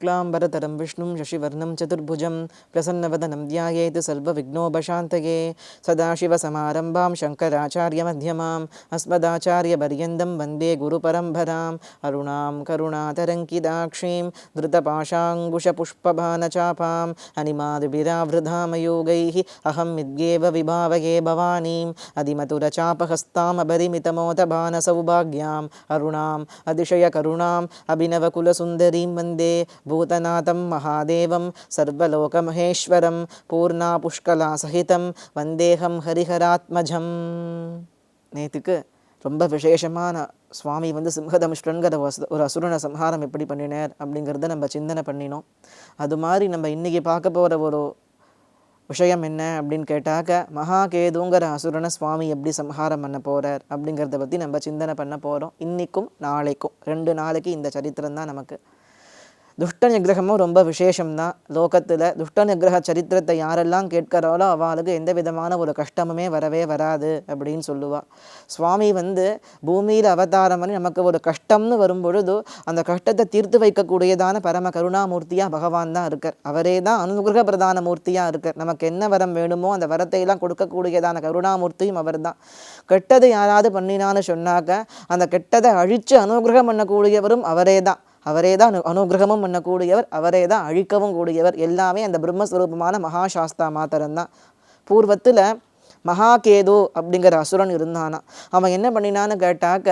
शुक्लाम्बरतरं विष्णुं शशिवर्णं चतुर्भुजं प्रसन्नवदनं ध्यायेत् सर्वविघ्नोपशान्तये सदाशिवसमारम्भां शङ्कराचार्यमध्यमाम् अस्मदाचार्यपर्यन्तं वन्दे गुरुपरम्पराम् अरुणां करुणातरङ्किदाक्षीं धृतपाशाङ्कुशपुष्पबाणचापाम् अनिमादिभिरावृधामयोगैः अहं विद्येव विभावये भवानीम् अधिमधुरचापहस्तामपरिमितमोदबाणसौभाग्याम् अरुणाम् अतिशयकरुणाम् अभिनवकुलसुन्दरीं वन्दे भूतनाथं महादेवं सर्वलोकमहेश्वरं पूर्णापुष्कलासहितं வந்தேகம் ஹரிஹராத்மஜம் நேற்றுக்கு ரொம்ப விசேஷமான சுவாமி வந்து சிம்ஹதமிஷ்டன்கிற வச- ஒரு அசுரனை சம்ஹாரம் எப்படி பண்ணினார் அப்படிங்கிறத நம்ம சிந்தனை பண்ணினோம் அது மாதிரி நம்ம இன்றைக்கி பார்க்க போகிற ஒரு விஷயம் என்ன அப்படின்னு கேட்டாக்க மகாகேதுங்கிற அசுரனை சுவாமி எப்படி சம்ஹாரம் பண்ண போகிறார் அப்படிங்கிறத பற்றி நம்ம சிந்தனை பண்ண போகிறோம் இன்றைக்கும் நாளைக்கும் ரெண்டு நாளைக்கு இந்த சரித்திரம் தான் நமக்கு துஷ்ட நிகிரகமும் ரொம்ப விசேஷம்தான். லோகத்தில் துஷ்ட நிகிரக சரித்திரத்தை யாரெல்லாம் கேட்கிறாளோ அவளுக்கு எந்த விதமான ஒரு கஷ்டமுமே வரவே வராது அப்படின்னு சொல்லுவாள் சுவாமி வந்து பூமியில் அவதாரம் பண்ணி நமக்கு ஒரு கஷ்டம்னு வரும் பொழுது அந்த கஷ்டத்தை தீர்த்து வைக்கக்கூடியதான பரம கருணாமூர்த்தியாக பகவான் தான் இருக்கார். அவரே தான் அனுகிரக பிரதான மூர்த்தியாக இருக்கார். நமக்கு என்ன வரம் வேணுமோ அந்த வரத்தை எல்லாம் கொடுக்கக்கூடியதான கருணாமூர்த்தியும் அவர் தான். கெட்டது யாராவது பண்ணினான்னு சொன்னாக்க அந்த கெட்டதை அழித்து அனுகிரகம் பண்ணக்கூடியவரும் அவரே தான். அவரே தான் அனு அனுகிரகமும் பண்ணக்கூடியவர் அவரே தான் அழிக்கவும் கூடியவர். எல்லாமே அந்த பிரம்மஸ்வரூபமான மகாசாஸ்தா மாத்திரம் தான் பூர்வத்தில் மகாகேது அப்படிங்கிற அசுரன் இருந்தானா அவன் என்ன பண்ணினான்னு கேட்டாக்க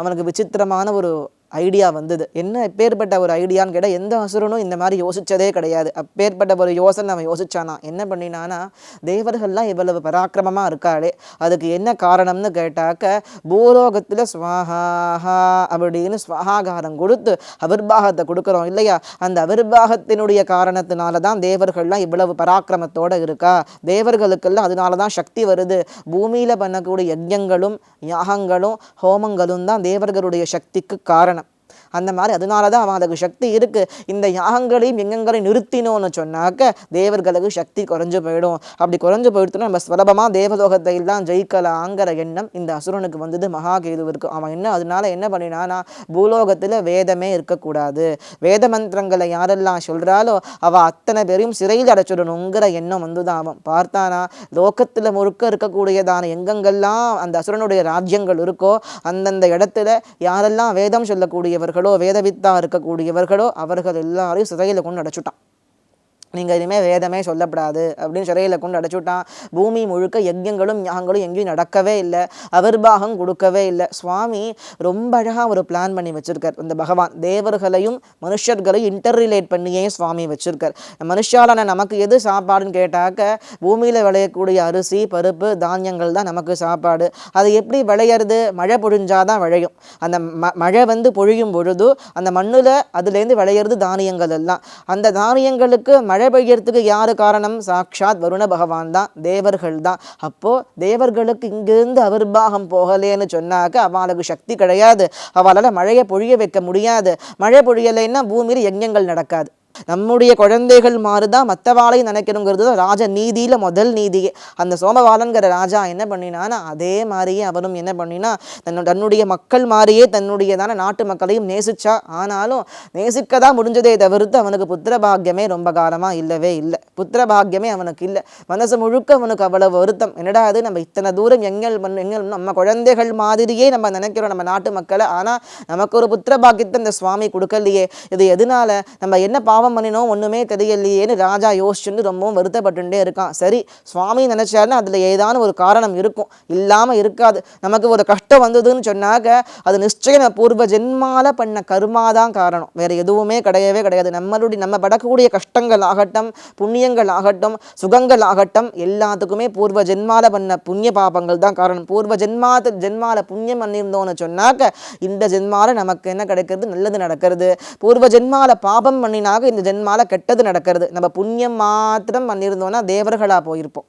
அவனுக்கு விசித்திரமான ஒரு ஐடியா வந்தது. என்ன எப்பேற்பட்ட ஒரு ஐடியான்னு கேட்டால் எந்த அசுரனும் இந்த மாதிரி யோசித்ததே கிடையாது. அப்பேற்பட்ட ஒரு யோசனை அவன் யோசித்தானா என்ன பண்ணினானா தேவர்கள்லாம் இவ்வளவு பராக்கிரமமாக இருக்காளே அதுக்கு என்ன காரணம்னு கேட்டாக்க பூலோகத்தில் ஸ்வாஹாஹா அப்படின்னு ஸ்வாகாரம் கொடுத்து அவிர்வாகத்தை கொடுக்குறோம் இல்லையா? அந்த அவிர்வாகத்தினுடைய காரணத்தினால தான் தேவர்கள்லாம் இவ்வளவு பராக்கிரமத்தோடு இருக்கா? தேவர்களுக்கெல்லாம் அதனால தான் சக்தி வருது. பூமியில் பண்ணக்கூடிய யஜ்யங்களும் யாகங்களும் ஹோமங்களும் தான் தேவர்களுடைய சக்திக்கு காரணம். அந்த மாதிரி அதனால தான் அவன் அதுக்கு சக்தி இருக்குது இந்த யாகங்களையும் யங்கங்களையும் நிறுத்தினோன்னு சொன்னாக்க தேவர்களுக்கு சக்தி குறைஞ்சு போயிடும். அப்படி குறைஞ்சு போயிடுத்துனா நம்ம சுலபமாக தேவலோகத்தை தான் ஜெயிக்கலாங்கிற எண்ணம் இந்த அசுரனுக்கு வந்தது. மகாகேதுவிற்கு. அவன் என்ன அதனால என்ன பண்ணினானா பூலோகத்தில் வேதமே இருக்கக்கூடாது. வேத மந்திரங்களை யாரெல்லாம் சொல்கிறாலோ அவள் அத்தனை பேரையும் சிறையில் அடைச்சிடணுங்கிற எண்ணம் வந்து தான் அவன். பார்த்தானா லோகத்தில் முழுக்க இருக்கக்கூடியதான எங்கெங்கெல்லாம் அந்த அசுரனுடைய ராஜ்யங்கள் இருக்கோ அந்தந்த இடத்துல யாரெல்லாம் வேதம் சொல்லக்கூடியவர்கள் வேதவித்தா இருக்கக்கூடியவர்களோ அவர்கள் எல்லாரையும் சிறையில் கொண்டு அடைச்சுட்டான். நீங்கள் இனிமேல் வேதமே சொல்லப்படாது அப்படின்னு சிறையில் கொண்டு அடைச்சுட்டான். பூமி முழுக்க யஜ்யங்களும் யாகங்களும் எங்கேயும் நடக்கவே இல்லை. அவிர்வாகம் கொடுக்கவே இல்லை. சுவாமி ரொம்ப அழகாக ஒரு பிளான் பண்ணி வச்சுருக்கார். இந்த பகவான் தேவர்களையும் மனுஷர்களையும் இன்டர் ரிலேட் பண்ணியே சுவாமி வச்சுருக்கார். மனுஷாலான நமக்கு எது சாப்பாடுன்னு கேட்டாக்க பூமியில் விளையக்கூடிய அரிசி பருப்பு தானியங்கள் தான் நமக்கு சாப்பாடு. அது எப்படி விளையிறது? மழை பொழிஞ்சாதான் விளையும். அந்த ம மழை வந்து பொழியும் பொழுது அந்த மண்ணில் அதுலேருந்து விளையிறது தானியங்கள் எல்லாம். அந்த தானியங்களுக்கு மழை மழை பெய்யறதுக்கு யாரு காரணம்? சாக்ஷாத் வருண பகவான் தான். தேவர்கள் தான் அப்போது தேவர்களுக்கு இங்கிருந்து அவிர்வாகம் போகலேன்னு சொன்னாக்க அவளுக்கு சக்தி கிடையாது. அவளால் மழையை பொழிய வைக்க முடியாது. மழை பொழியலைன்னா பூமியில் யஜ்யங்கள் நடக்காது. நம்முடைய குழந்தைகள் மாறுதான் மற்றவாளையும் நினைக்கணுங்கிறது தான் ராஜ நீதியில் முதல் நீதியே அந்த சோமபாலன்கிற ராஜா என்ன பண்ணினான்னா அதே மாதிரியே அவனும் என்ன பண்ணினா தன்னு தன்னுடைய மக்கள் மாதிரியே தன்னுடையதான நாட்டு மக்களையும் நேசிச்சா. ஆனாலும் நேசிக்க தான் முடிஞ்சதே தவிர்த்து அவனுக்கு புத்திர பாக்கியமே ரொம்ப காலமாக இல்லவே இல்லை. புத்திர பாக்கியமே அவனுக்கு இல்லை. மனசு முழுக்க அவனுக்கு அவ்வளவு வருத்தம். என்னடா அது நம்ம இத்தனை தூரம் எங்கள் மண் எங்கள் நம்ம குழந்தைகள் மாதிரியே நம்ம நினைக்கிறோம் நம்ம நாட்டு மக்களை. ஆனால் நமக்கு ஒரு புத்திர பாக்கியத்தை இந்த சுவாமி கொடுக்கலையே. இது எதனால? நம்ம என்ன பாவம் பண்ணினோம் ஒன்றுமே தெரியலையேன்னு ராஜா யோசிச்சுட்டு ரொம்பவும் வருத்தப்பட்டுட்டே இருக்கான். சரி சுவாமி நினச்சாருன்னா அதில் ஏதான ஒரு காரணம் இருக்கும். இல்லாமல் இருக்காது. நமக்கு ஒரு கஷ்டம் வந்ததுன்னு சொன்னாக்க அது நிச்சயம் நம்ம பூர்வ ஜென்மால பண்ண கர்மா தான் காரணம். வேறு எதுவுமே கிடையவே கிடையாது. நம்மளுடைய நம்ம படக்கூடிய கஷ்டங்கள் ஆகட்டும் புண்ணியங்கள் ஆகட்டும் சுகங்கள் ஆகட்டும் எல்லாத்துக்குமே பூர்வ ஜென்மால பண்ண புண்ணிய பாபங்கள் தான் காரணம். பூர்வ ஜென்மாத்து ஜென்மால புண்ணியம் பண்ணியிருந்தோம்னு சொன்னாக்க இந்த ஜென்மால நமக்கு என்ன கிடைக்கிறது? நல்லது நடக்கிறது. பூர்வ ஜென்மால பாபம் பண்ணினாக்க இந்த ஜென்மாவில் கெட்டது நடக்கிறது. நம்ம புண்ணியம் மாத்திரம் பண்ணியிருந்தோம்னா தேவர்களாக போயிருப்போம்.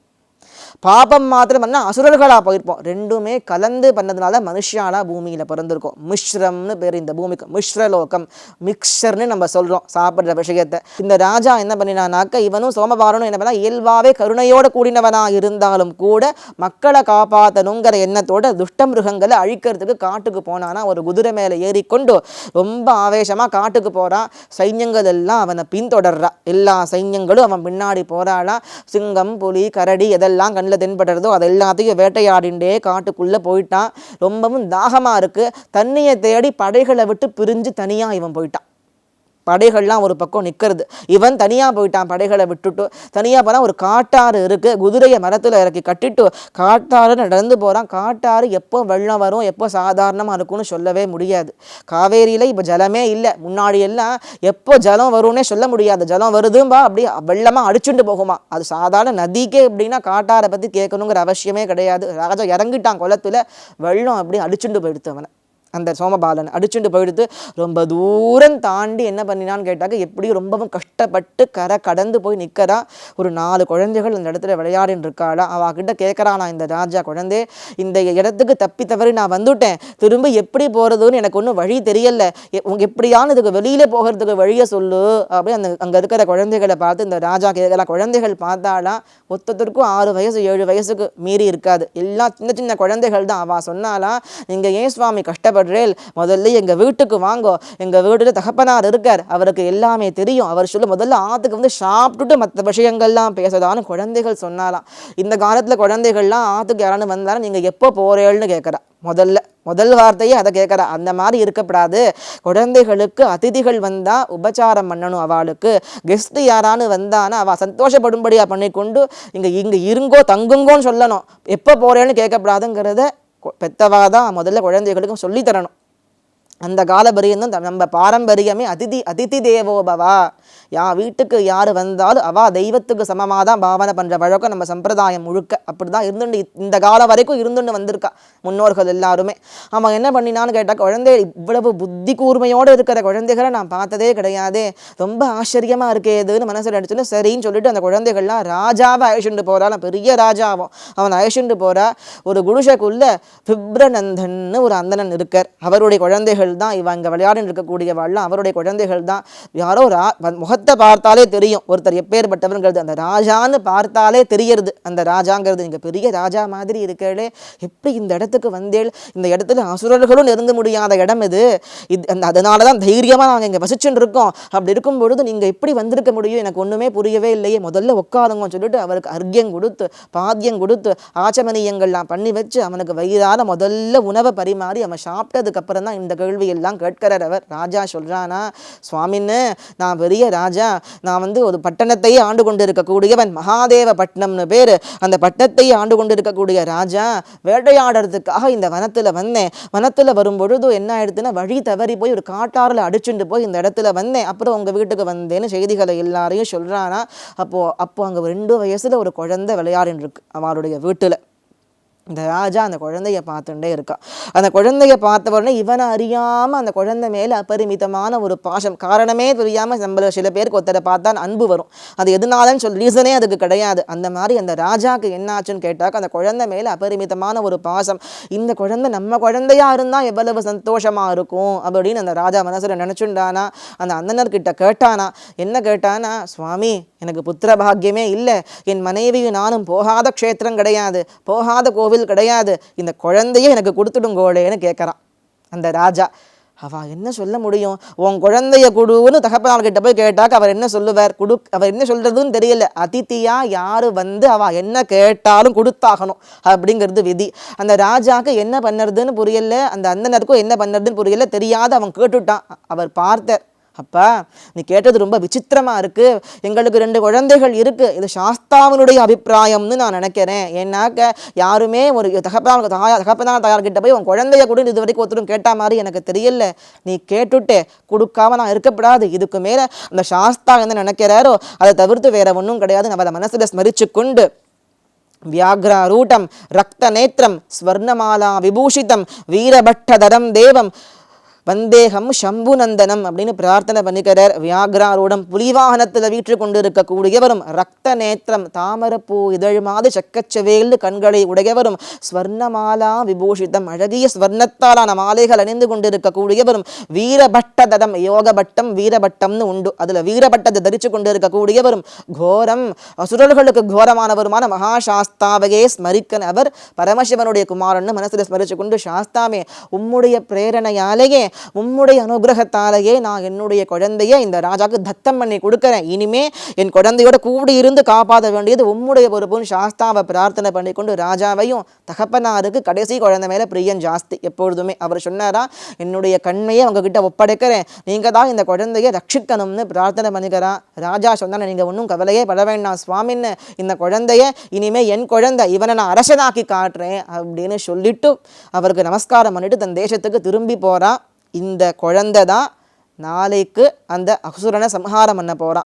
பாபம் மாத்திரம் பண்ணால் அசுரர்களாக போயிருப்போம். ரெண்டுமே கலந்து பண்ணதுனால மனுஷியானா பூமியில் பிறந்திருக்கோம். மிஸ்ரம்னு பேர் இந்த பூமிக்கு. மிஸ்ரலோகம் மிக்சர்னு நம்ம சொல்கிறோம் சாப்பிட்ற விஷயத்தை. இந்த ராஜா என்ன பண்ணினானாக்க இவனும் சோமபாரனும் என்ன பண்ணா இயல்பாகவே கருணையோட கூடினவனாக இருந்தாலும் கூட மக்களை காப்பாற்றணுங்கிற எண்ணத்தோட துஷ்ட மிருகங்களை அழிக்கிறதுக்கு காட்டுக்கு போனானா ஒரு குதிரை மேலே ஏறிக்கொண்டு ரொம்ப ஆவேசமாக காட்டுக்கு போகிறான் சைன்யங்கள் எல்லாம் அவனை பின்தொடர்றா. எல்லா சைன்யங்களும் அவன் பின்னாடி போகிறானா சிங்கம் புலி கரடி இதெல்லாம் கண்ணில் தென்படுறதோ அது எல்லாத்தையும் வேட்டையாடிண்டே காட்டுக்குள்ளே போயிட்டான். ரொம்பவும் தாகமாக இருக்குது தண்ணியை தேடி படைகளை விட்டு பிரிஞ்சு தனியாக இவன் போயிட்டான். படைகள்லாம் ஒரு பக்கம் நிற்கிறது. இவன் தனியாக போயிட்டான் படைகளை விட்டுட்டு. தனியாக போனால் ஒரு காட்டாறு இருக்குது குதிரையை மரத்தில் இறக்கி கட்டிட்டு காட்டாறு நடந்து போகிறான் காட்டாறு எப்போ வெள்ளம் வரும் எப்போ சாதாரணமாக இருக்கும்னு சொல்லவே முடியாது. காவேரியில் இப்போ ஜலமே இல்லை. முன்னாடி எல்லாம் எப்போ ஜலம் வரும்னே சொல்ல முடியாது. ஜலம் வருதும்பா அப்படி வெள்ளமாக அடிச்சுட்டு போகுமா. அது சாதாரண நதிக்கே அப்படின்னா காட்டாரை பற்றி கேட்கணுங்கிற அவசியமே கிடையாது. ராஜா இறங்கிட்டான் குளத்துல. வெள்ளம் அப்படி அடிச்சுட்டு போயிடுத்து அவனை. அந்த சோமபாலன் அடிச்சுட்டு போயிடுத்து ரொம்ப தூரம் தாண்டி என்ன பண்ணினான்னு கேட்டாக்க எப்படியும் ரொம்பவும் கஷ்டப்பட்டு கரை கடந்து போய் நிற்கிறா ஒரு நாலு குழந்தைகள் அந்த இடத்துல விளையாடின்னு இருக்காளா. அவகிட்ட கேட்குறானா இந்த ராஜா குழந்தை இந்த இடத்துக்கு தப்பி தவறி நான் வந்துட்டேன். திரும்ப எப்படி போகிறதுன்னு எனக்கு ஒன்றும் வழி தெரியல. எப்படியான இதுக்கு வெளியில் போகிறதுக்கு வழியை சொல்லு. அப்படி அந்த அங்கே இருக்கிற குழந்தைகளை பார்த்து இந்த ராஜா கேட்கலாம் குழந்தைகள் பார்த்தாலாம் ஒத்தத்திற்கும் ஆறு வயசு ஏழு வயசுக்கு மீறி இருக்காது. எல்லாம் சின்ன சின்ன குழந்தைகள் தான். அவள் சொன்னாலாம் நீங்கள் ஏன் சுவாமி கஷ்டப்படுறேன் முதல்ல எங்கள் வீட்டுக்கு வாங்கோ. எங்கள் வீட்டில் தகப்பனார் இருக்கார். அவருக்கு எல்லாமே தெரியும். அவர் சொல்ல முதல்ல ஆற்றுக்கு வந்து சாப்பிட்டுட்டு மற்ற விஷயங்கள்லாம் பேசதான்னு குழந்தைகள் சொன்னாலாம் இந்த காலத்தில் குழந்தைகள்லாம் ஆற்றுக்கு யாரானு வந்தாலும் நீங்கள் எப்போ போகிறேன்னு கேட்குறா முதல்ல முதல் வார்த்தையே அதை கேட்குறா அந்த மாதிரி இருக்கப்படாது குழந்தைகளுக்கு அதிதிகள் வந்தால் உபச்சாரம் பண்ணணும் அவளுக்கு. கெஸ்ட் யாரானு வந்தானா அவள் சந்தோஷப்படும்படியா பண்ணிக்கொண்டு இங்கே இங்கே இருங்கோ தங்குங்கோன்னு சொல்லணும். எப்போ போகிறேன்னு கேட்கப்படாதுங்கிறத பெத்தவா தான் முதல்ல குழந்தைகளுக்கும் சொல்லித் தரணும். அந்த கால பரியந்தம் த- நம்ம பாரம்பரியமே அதிதி அதிதி தேவோபவா யா வீட்டுக்கு யார் வந்தாலும் அவா தெய்வத்துக்கு சமமாக தான் பாவனை பண்ணுற வழக்கம் நம்ம சம்பிரதாயம் முழுக்க. அப்படி தான் இருந்துட்டு இந்த காலம் வரைக்கும் இருந்துட்டு வந்திருக்கா முன்னோர்கள் எல்லாருமே. அவன் என்ன பண்ணினான்னு கேட்டால் குழந்தை இவ்வளவு புத்தி கூர்மையோடு இருக்கிற குழந்தைகளை நான் பார்த்ததே கிடையாதே. ரொம்ப ஆச்சரியமாக இருக்கேதுன்னு மனசில் அடிச்சுன்னு சரின்னு சொல்லிட்டு அந்த குழந்தைகள்லாம் ராஜாவை அழைச்சிட்டு போகிறான் பெரிய ராஜாவும். அவன் அழைச்சிட்டு போறா. ஒரு குடிசைக்குள்ள பிப்ரநந்தன் ஒரு அந்தணன் இருக்கார். அவருடைய குழந்தைகள் தான் இவன் அங்கே விளையாடின்னு இருக்கக்கூடியவாள்லாம் அவருடைய குழந்தைகள் தான் யாரோ ரா முகத்தை பார்த்தாலே தெரியும். ஒருத்தர் எப்பேற்பட்டவருங்கிறது அந்த ராஜான்னு பார்த்தாலே தெரியறது. அந்த ராஜாங்கிறது நீங்கள் பெரிய ராஜா மாதிரி இருக்கே எப்படி இந்த இடத்துக்கு வந்தேள்? இந்த இடத்துல அசுரர்களும் நெருங்க முடியாத இடம் இது. இது அந்த அதனால தான் தைரியமாக நாங்கள் இங்கே வசிச்சுட்டு இருக்கோம் அப்படி இருக்கும் பொழுது நீங்கள் எப்படி வந்திருக்க முடியும்? எனக்கு ஒன்றுமே புரியவே இல்லையே. முதல்ல உட்காருங்கன்னு சொல்லிட்டு அவருக்கு அர்க்கியம் கொடுத்து பாத்தியம் கொடுத்து ஆச்சமனியங்கள்லாம் பண்ணி வச்சு அவனுக்கு வயிறார முதல்ல உணவை பரிமாறி அவன் சாப்பிட்டதுக்கு அப்புறம் தான் இந்த கேள்வி எல்லாம் கேட்கிறார் அவர். ராஜா சொல்கிறானா சுவாமின்னு நான் பெரிய ராஜா நான் வந்து ஒரு பட்டணத்தையே ஆண்டு கொண்டு இருக்கக்கூடியவன் மகாதேவ பட்டணம்னு பேர். அந்த பட்டணத்தையே ஆண்டு கொண்டு இருக்கக்கூடிய ராஜா வேட்டையாடுறதுக்காக இந்த வனத்தில் வந்தேன். வனத்தில் வரும்பொழுது என்ன ஆயிடுதுன்னா வழி தவறி போய் ஒரு காட்டாரில் அடிச்சுட்டு போய் இந்த இடத்துல வந்தேன். அப்புறம் உங்கள் வீட்டுக்கு வந்தேன்னு செய்திகளை எல்லாரையும் சொல்கிறானா அப்போது அப்போ அங்கே ரெண்டு வயசில் ஒரு குழந்தை விளையாடின்னு இருக்கு அவருடைய வீட்டில். இந்த ராஜா அந்த குழந்தைய பார்த்துட்டே இருக்கா. அந்த குழந்தைய பார்த்த உடனே இவனை அறியாமல் அந்த குழந்தை மேலே அபரிமிதமான ஒரு பாசம் காரணமே தெரியாமல் நம்மள சில பேருக்கு ஒருத்தரை பார்த்தா அன்பு வரும். அது எதுனாலன்னு சொல்லி ரீசனே அதுக்கு கிடையாது. அந்த மாதிரி அந்த ராஜாவுக்கு என்னாச்சுன்னு கேட்டாக்க அந்த குழந்தை மேலே அபரிமிதமான ஒரு பாசம் இந்த குழந்தை நம்ம குழந்தையா இருந்தால் எவ்வளவு சந்தோஷமாக இருக்கும் அப்படின்னு அந்த ராஜா மனசில் நினச்சுண்டானா அந்த அந்தனர்கிட்ட கேட்டானா என்ன கேட்டானா சுவாமி எனக்கு புத்திர பாக்கியமே இல்லை. என் மனைவியும் நானும் போகாத க்ஷேத்திரம் கிடையாது. போகாத கோவில் கிடையாது. இந்த குழந்தைய எனக்கு கொடுத்துடுங்கோளேன்னு கேட்குறான். அந்த ராஜா அவ என்ன சொல்ல முடியும்? உன் குழந்தைய குடுன்னு தகப்பனார்கிட்ட போய் கேட்டாக்க அவர் என்ன சொல்லுவார்? குடு அவர் என்ன சொல்றதுன்னு தெரியல. அதித்தியா யாரு வந்து அவ என்ன கேட்டாலும் கொடுத்தாகணும் அப்படிங்கிறது விதி. அந்த ராஜாக்கு என்ன பண்ணுறதுன்னு புரியல. அந்த அந்தனருக்கும் என்ன பண்ணுறதுன்னு புரியல. தெரியாத அவன் கேட்டுட்டான். அவர் பார்த்தார் அப்பா நீ கேட்டது ரொம்ப விசித்திரமா இருக்கு எங்களுக்கு ரெண்டு குழந்தைகள் இருக்கு இது சாஸ்தாவினுடைய அபிப்பிராயம்னு நான் நினைக்கிறேன் ஏன்னாக்க யாருமே ஒரு தகப்பனார் தாயா தகப்பனார் தாயார்கிட்ட போய் உன் குழந்தைய கூட இது வரைக்கும் ஒருத்தரும் கேட்டா மாதிரி எனக்கு தெரியல நீ கேட்டுட்டே கொடுக்காம நான் இருக்கப்படாது இதுக்கு மேல அந்த சாஸ்தா என்ன நினைக்கிறாரோ அதை தவிர்த்து வேற ஒன்றும் கிடையாது நம்ம அதை மனசுல ஸ்மரிச்சு கொண்டு व्याघ्रारूढं रक्तनेत्रं स्वर्णमाला विभूषितं वीरभट्टधरं देवं வந்தேகம் சம்புநந்தனம் அப்படின்னு பிரார்த்தனை பண்ணிக்கிறார். வியாகராரூடம் புலிவாகனத்தில் வீற்று கொண்டு இருக்கக்கூடியவரும் ரத்த நேத்திரம் தாமரப்பூ இதழ்மாது செக்கச்சவேல் கண்களை உடையவரும் ஸ்வர்ணமாலா விபூஷிதம் அழகிய ஸ்வர்ணத்தாலான மாலைகள் அணிந்து கொண்டிருக்கக்கூடியவரும் வீரபட்டதம் யோகபட்டம் வீரபட்டம்னு உண்டு. அதில் வீரபட்டத்தை தரிச்சு கொண்டு இருக்கக்கூடியவரும் கோரம் அசுரர்களுக்கு கோரமானவருமான மகாசாஸ்தாவையே ஸ்மரிக்கன் அவர் பரமசிவனுடைய குமாரன்னு மனசில் ஸ்மரிச்சு கொண்டு சாஸ்தாமே உம்முடைய பிரேரணையாலேயே உம்முடைய அனுகிரகத்தாலேயே நான் என்னுடைய குழந்தைய இந்த ராஜாக்கு தத்தம் பண்ணி கொடுக்குறேன். இனிமே என் குழந்தையோட கூடி இருந்து காப்பாற்ற வேண்டியது உம்முடைய பொறுப்புன்னு சாஸ்தாவை பிரார்த்தனை பண்ணி கொண்டு ராஜாவையும் தகப்பனாருக்கு கடைசி குழந்தை மேலே பிரியன் ஜாஸ்தி. எப்பொழுதுமே அவர் சொன்னாரா என்னுடைய கண்மையை உங்ககிட்ட ஒப்படைக்கிறேன். நீங்க தான் இந்த குழந்தையை ரட்சிக்கணும்னு பிரார்த்தனை பண்ணிக்கிறா. ராஜா சொன்னா நீங்க ஒன்றும் கவலையே பட வேண்டாம் சுவாமின்னு. இந்த குழந்தைய இனிமே என் குழந்தை இவனை நான் அரசனாக்கி காட்டுறேன். அப்படின்னு சொல்லிட்டு அவருக்கு நமஸ்காரம் பண்ணிட்டு தன் தேசத்துக்கு திரும்பி போறா. இந்த குழந்தை தான் நாளைக்கு அந்த அசுரனை சம்ஹாரம் பண்ண போகிறான்